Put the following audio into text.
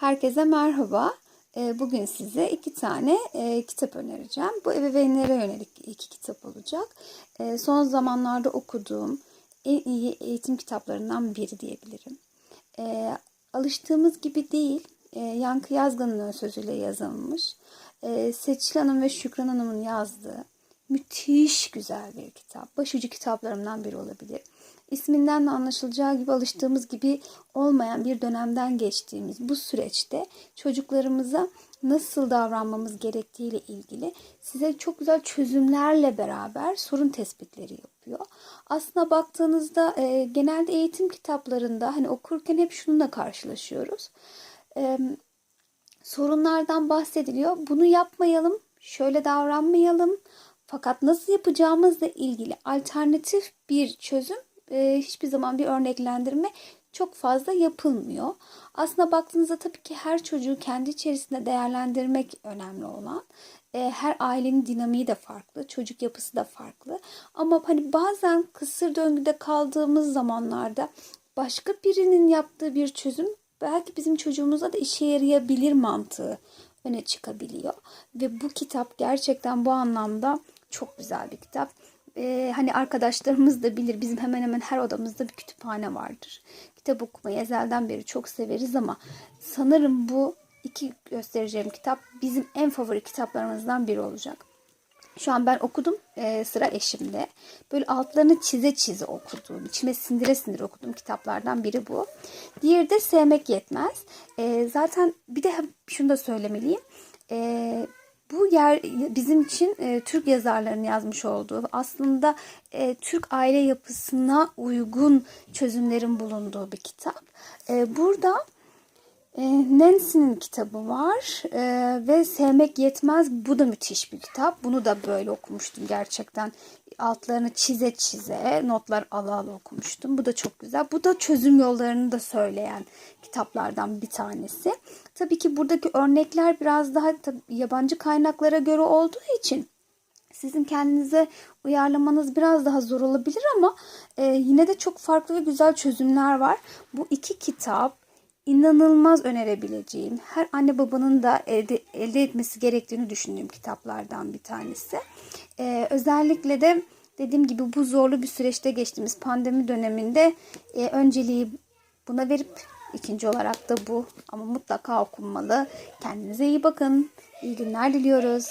Herkese merhaba. Ee, Bugün size iki tane e, kitap önereceğim. Bu ebeveynlere yönelik iki kitap olacak. Ee, Son zamanlarda okuduğum en iyi eğitim kitaplarından biri diyebilirim. Ee, Alıştığımız gibi değil, e, Yankı Yazgan'ın sözüyle yazılmış. Seçil Hanım ve Şükran Hanım'ın yazdığı müthiş güzel bir kitap. Başucu kitaplarımdan biri olabilir. İsminden de anlaşılacağı gibi alıştığımız gibi olmayan bir dönemden geçtiğimiz bu süreçte çocuklarımıza nasıl davranmamız gerektiğiyle ilgili size çok güzel çözümlerle beraber sorun tespitleri yapıyor. Aslına baktığınızda e, genelde eğitim kitaplarında hani okurken hep şununla karşılaşıyoruz. E, sorunlardan bahsediliyor. Bunu yapmayalım, şöyle davranmayalım. Fakat nasıl yapacağımızla ilgili alternatif bir çözüm e, hiçbir zaman bir örneklendirme çok fazla yapılmıyor. Aslında baktığınızda tabii ki her çocuğu kendi içerisinde değerlendirmek önemli olan. E, her ailenin dinamiği de farklı, çocuk yapısı da farklı. Ama hani bazen kısır döngüde kaldığımız zamanlarda başka birinin yaptığı bir çözüm belki bizim çocuğumuza da işe yarayabilir mantığı öne çıkabiliyor. Ve bu kitap gerçekten bu anlamda çok güzel bir kitap. Ee, hani arkadaşlarımız da bilir bizim hemen hemen her odamızda bir kütüphane vardır. Kitap okumayı ezelden beri çok severiz ama sanırım bu iki göstereceğim kitap bizim en favori kitaplarımızdan biri olacak. Şu an ben okudum. Ee, sıra eşimde. Böyle altlarını çize çize okuduğum, içime sindire sindire okuduğum kitaplardan biri bu. Diğeri de Sevmek Yetmez. Ee, zaten bir de şunu da söylemeliyim. Ee, bu yer bizim için e, Türk yazarlarının yazmış olduğu aslında e, Türk aile yapısına uygun çözümlerin bulunduğu bir kitap. E, burada e, Nancy'nin kitabı var e, ve Sevmek Yetmez bu da müthiş bir kitap. Bunu da böyle okumuştum gerçekten. Altlarını çize çize notlar ala ala okumuştum. Bu da çok güzel. Bu da çözüm yollarını da söyleyen kitaplardan bir tanesi. Tabii ki buradaki örnekler biraz daha yabancı kaynaklara göre olduğu için sizin kendinize uyarlamanız biraz daha zor olabilir ama e, yine de çok farklı ve güzel çözümler var. Bu iki kitap inanılmaz önerebileceğim, her anne babanın da elde, elde etmesi gerektiğini düşündüğüm kitaplardan bir tanesi. Ee, özellikle de dediğim gibi bu zorlu bir süreçte geçtiğimiz pandemi döneminde e, önceliği buna verip ikinci olarak da bu ama mutlaka okunmalı. Kendinize iyi bakın. İyi günler diliyoruz.